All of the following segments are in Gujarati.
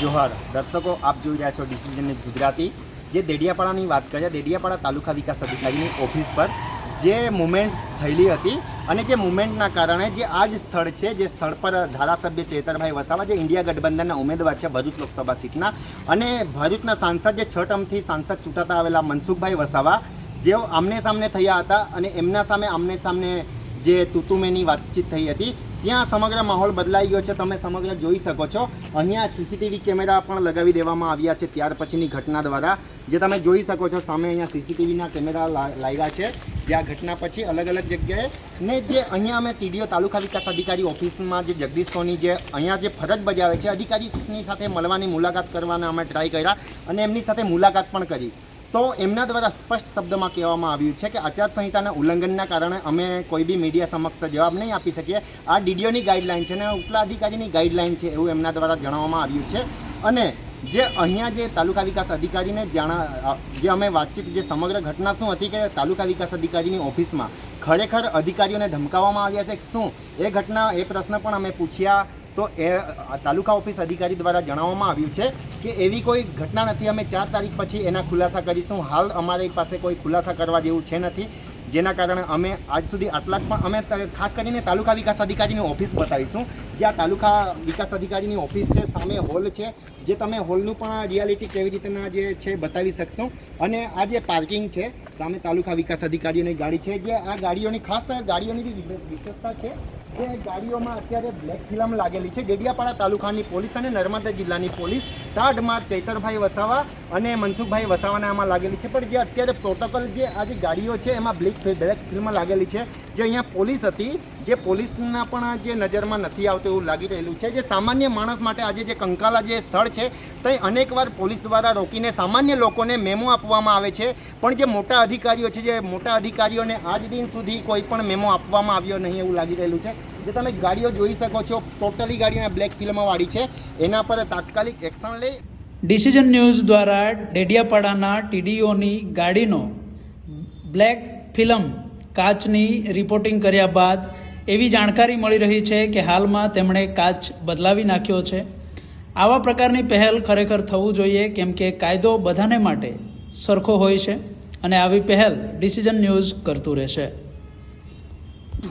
જોહર, દર્શકો, આપ જોઈ રહ્યા છો ડિસિઝન ગુજરાતી, જે દેડિયાપાડાની વાત કરીએ, દેડિયાપાડા તાલુકા વિકાસ અધિકારીની ઓફિસ પર જે મુમેન્ટ થયેલી હતી અને જે મુમેન્ટના કારણે જે આ જ સ્થળ છે, જે સ્થળ પર ધારાસભ્ય ચેતરભાઈ વસાવા, જે ઇન્ડિયા ગઠબંધનના ઉમેદવાર છે ભરૂચ લોકસભા સીટના, અને ભરૂચના સાંસદ જે છ ટર્મથી સાંસદ ચૂંટાતા આવેલા મનસુખભાઈ વસાવા, જેઓ આમને સામને થયા હતા અને એમના સામે, આમને સામને જે તુતુમેની વાતચીત થઈ હતી ત્યાં સમગ્ર માહોલ બદલાઈ ગયો છે. તમે સમગ્ર જોઈ શકો છો. અહીંયા સીસીટીવી કેમેરા પણ લગાવી દેવામાં આવ્યા છે ત્યાર પછીની ઘટના દ્વારા. જે તમે જોઈ શકો છો, સામે અહીંયા સીસીટીવીના કેમેરા લાવ્યા છે. જે આ ઘટના પછી અલગ અલગ જગ્યાએ ને જે અહીંયા અમે ટીડીઓ તાલુકા વિકાસ અધિકારી ઓફિસમાં જે જગદીશ સોની જે અહીંયા જે ફરજ બજાવે છે, અધિકારીની સાથે મળવાની મુલાકાત કરવાના અમે ટ્રાય કર્યા અને એમની સાથે મુલાકાત પણ કરી. તો એમના દ્વારા સ્પષ્ટ શબ્દમાં કહેવામાં આવ્યું છે કે આચારસંહિતાના ઉલ્લંઘનના કારણે અમે કોઈ બી મીડિયા સમક્ષ જવાબ નહીં આપી શકીએ. આ ડીડીઓની ગાઈડલાઇન છે અને ઉપલા અધિકારીની ગાઈડલાઈન છે એવું એમના દ્વારા જણાવવામાં આવ્યું છે. અને જે અહીંયા જે તાલુકા વિકાસ અધિકારીને જાણા જે અમે વાતચીત, જે સમગ્ર ઘટના શું હતી કે તાલુકા વિકાસ અધિકારીની ઓફિસમાં ખરેખર અધિકારીઓને ધમકાવવામાં આવ્યા છે શું? એ ઘટના, એ પ્રશ્ન પણ અમે પૂછ્યા. તો એ તાલુકા ઓફિસ અધિકારી દ્વારા જણાવવામાં આવ્યું છે કે એવી કોઈ ઘટના નથી. અમે ચાર તારીખ પછી એના ખુલાસા કરીશું. હાલ અમારી પાસે કોઈ ખુલાસા કરવા જેવું છે નથી. જેના કારણે અમે આજ સુધી આટલા પણ અમે ખાસ કરીને તાલુકા વિકાસ અધિકારીની ઓફિસ બતાવીશું. જે આ તાલુકા વિકાસ અધિકારીની ઓફિસ છે, સામે હોલ છે, જે તમે હોલનું પણ રિયાલિટી કેવી રીતના જે છે બતાવી શકશો. અને આ જે પાર્કિંગ છે, સામે તાલુકા વિકાસ અધિકારીઓની ગાડી છે. જે આ ગાડીઓની ખાસ ગાડીઓની વિશેષતા છે જે ગાડીઓમાં અત્યારે બ્લેક ફિલ્મ લાગેલી છે. ડેડિયાપાડા તાલુકાની પોલીસ અને નર્મદા જિલ્લાની પોલીસ તાડમાં ચૈતરભાઈ વસાવા અને મનસુખભાઈ વસાવાને આમાં લાગેલી છે. પણ જે અત્યારે પ્રોટોકોલ જે આ જે ગાડીઓ છે, એમાં બ્લેક બ્લેક ફિલ્મ લાગેલી છે. જે અહીંયા પોલીસ હતી જે પોલીસના પણ જે નજરમાં નથી આવતું એવું લાગી રહેલું છે, જે સામાન્ય માણસ માટે આજે જે કંકાલા જે સ્થળ છે તે અનેકવાર પોલીસ દ્વારા રોકીને સામાન્ય લોકોને મેમો આપવામાં આવે છે. પણ જે મોટા અધિકારીઓ છે, જે મોટા અધિકારીઓને આજ દિન સુધી કોઈ પણ મેમો આપવામાં આવ્યો નહીં એવું લાગી રહેલું છે. જે તમે ગાડીઓ જોઈ શકો છો, ટોટલી ગાડીઓને બ્લેક ફિલ્મવાળી છે. એના પર તાત્કાલિક એક્શન લઈ ડિસિઝન ન્યૂઝ દ્વારા ડેડિયાપાડાના ટીડીઓની ગાડીનો બ્લેક ફિલ્મ કાચની રિપોર્ટિંગ કર્યા બાદ એવી જાણકારી મળી રહી છે કે હાલમાં તેમણે કાચ બદલાવી નાખ્યો છે. આવા પ્રકારની પહેલ ખરેખર થવું જોઈએ કેમ કે કાયદો બધાને માટે સરખો હોય છે અને આવી પહેલ ડિસિઝન ન્યૂઝ કરતું રહેશે.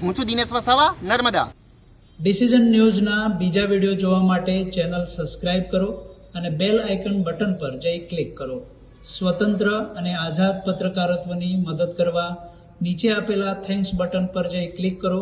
હું છું દિનેશ વસાવા નર્મદા. ડિસિઝન ન્યૂઝના બીજા વીડિયો જોવા માટે ચેનલ સબસ્ક્રાઇબ કરો અને બેલ આઇકન બટન પર જઈ ક્લિક કરો. સ્વતંત્ર અને આઝાદ પત્રકારત્વની મદદ કરવા નીચે આપેલા થેન્ક્સ બટન પર જઈ ક્લિક કરો